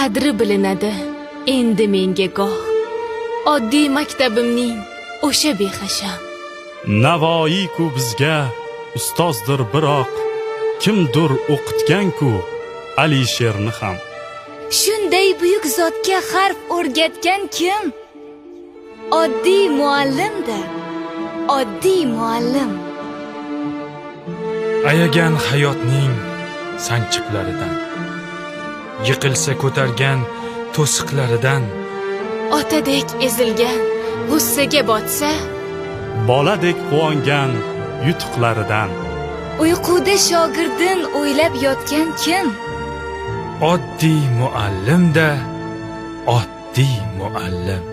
qadri bilinadi. Endi menga goh. Oddiy maktabimning o'sha behasham Navoiy ku bizga ustozdir biroq. Kimdir o'qitgan-ku Alisherni ham. shunday buyuk zotga harf o'rgatgan kim? Oddiy muallimda oddiy muallim. Ayagan hayotning sanchiqlaridan yiqilsa ko'targan to'siqlaridan. Otadek ezilgan g'ussaga botsa. Boladek quvongan yutuqlaridan. uyquda shogirdin o'ylab yotgan kim? Oddiy muallimda oddiy muallim